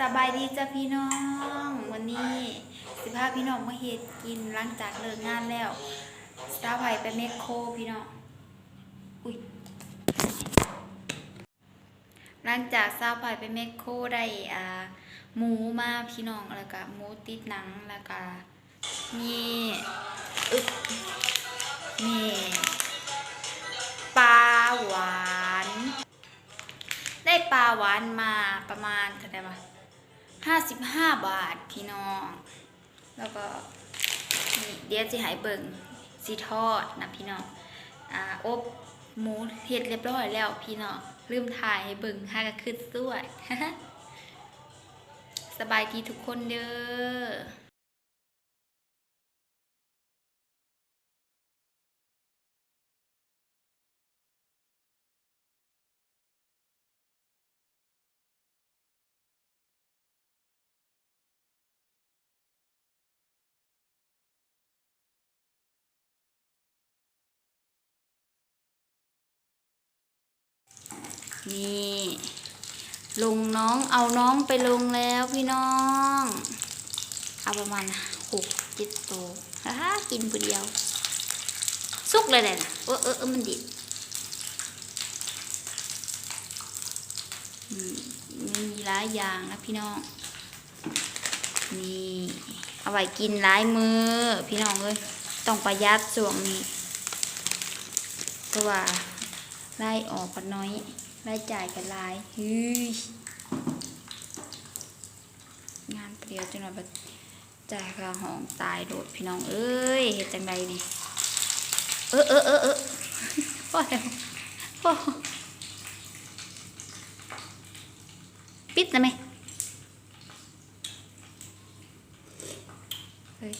สบายดีจ้ะพี่น้อง วันนี้สิพาพี่น้องมาเฮ็ดกินหลังจากเลิกงานแล้วสาวไผ่ไปเมคโครพี่น้องอุ้ยหลังจากสาวไผ่ไปเมคโครได้อ่าหมูมาพี่น้องแล้วก็หมูติดหนังแล้วก็มีอึ๊บมีปลาหวาน ได้ปลาหวานมาประมาณ ห้าสิบห้าบาทพี่น้อง แล้วก็มีเดี๋ยวจะหายเบิ่งสีทอดนะพี่น้องอ่าอบหมูเห็ดเรียบร้อยแล้วพี่น้องลืมถ่ายให้เบิ่งห้ากระคืดสวยสบายดีทุกคนเด้อ นี่ลงน้องเอาน้องไปลงแล้วพี่น้อง เอาประมาณหกเจ็ดโตวฮ่ากินผู้เดียว สุกเลยแหละนะเออเออเออมันดิบมมีหลายอย่างนะพี่น้อง นี่เอาไว้กินหลายมือพี่น้องเอ้ยต้องประหยัดส่วงนี้เพราะว่าไล่ออกกันน้อย รายจ่ายกันหลายฮืยงานเปรียวจังหน่อยบัดจ่ายค่าห้องตายโดดพี่น้องเอ้ยเฮ็ดจังใดนี่เออเออเออเออพ่อแล้วพ่อปิดนะไหมเฮ้ย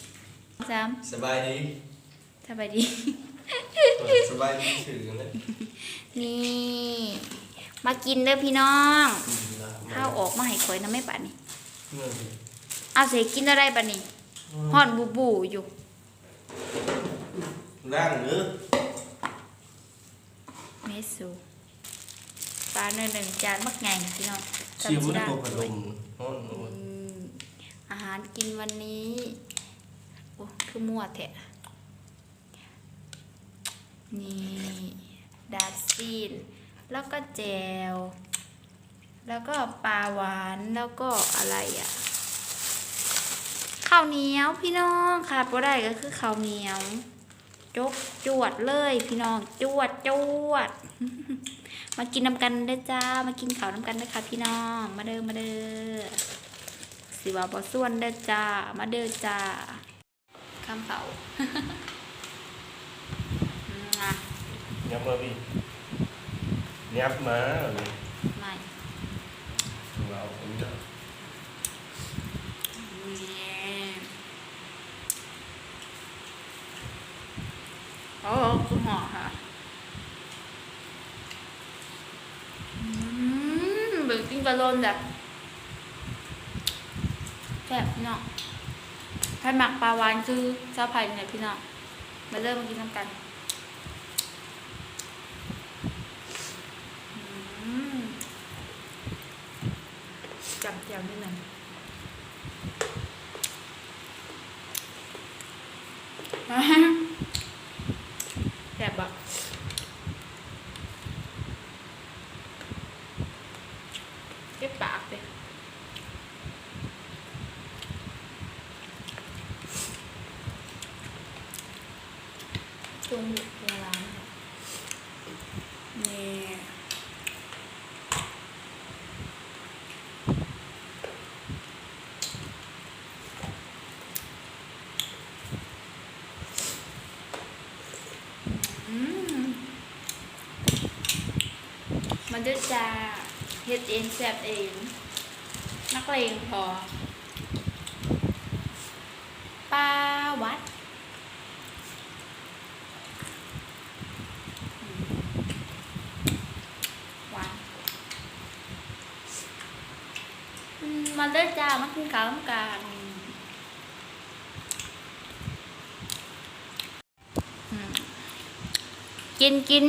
สามสบายดีสบายดีสบายดีถือเลยนี่ มากินเด้อพี่น้องข้าวออกมาให้ข่อยนะไม่ป่านนี่เมื่อเอาเสกินอะไรป่านนี่ฮอดบูบูอยู่ร่างเนื้อเมสูปลาเนื้อหนึ่งจานมักไงพี่น้องชิวมันได้ตกพัดลมฮ้อนโอ้อืยมอาหารกินวันนี้โอ้คือมั่วแทะนี่ดาดซีน แล้วก็แจว แล้วก็ปลาหวานแล้วก็อะไรอะข้าวเหนียวพี่น้องขาดบ่ได้ก็คือข้าวเหนียวจกจวดเลยพี่น้องจวดจวด มากินน้ำกันเด้อจ้า มากินข้าวน้ำกันเด้อค่ะพี่น้องมาเด้อมาเด้อสิว่าบ่ส่วนเด้อจ้า มาเด้อจ้าคำเขาอะยับมาพี่ ยับมาเลยไม่เราผมจะโอ้คุณหมอค่ะอืมเบิกกินกระโลนแบบแซ่บพี่น้องไผ่หมักปลาวานคือเจ้าไผ่เนี่ยพี่น้องมาเริ่มมากินน้ำกันอืม จับเจียวนิดหนึ่ง แซ่บอะเก็บปากเลยจุงอยู่ในร้านเนี่ยนี่อืม มันจะจะเฮ็ดเองแซ่บเอง นักเลงพอปลาวัดหวานมาด้อจ้ามากินข้าวกันกินกิน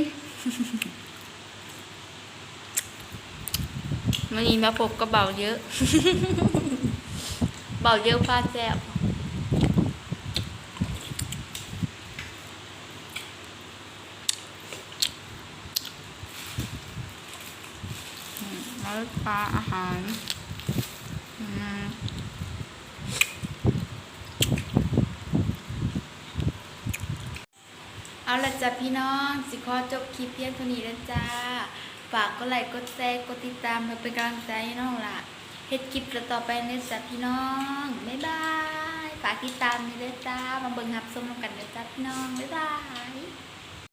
ม วันนี้มาพบกับเบาเยอะ เบาเยอะพลาดแซ่บอืมแล้วปลาอาหารอืมเอาละจ้ะพี่น้อง สิขอจบคลิปเพียงเท่านี้แล้วจ้า ฝากก็ไลค์กดแชร์กดติดตามเพื่อเป็นกำลังใจให้น้องละเฮ็ดคลิปต่อไปในจ้ะพี่น้องบ๊ายบายฝากติดตามนี่เด้อจ้ามาเบิ่งหับชมกันเด้อจ้าพี่น้องบ๊ายบาย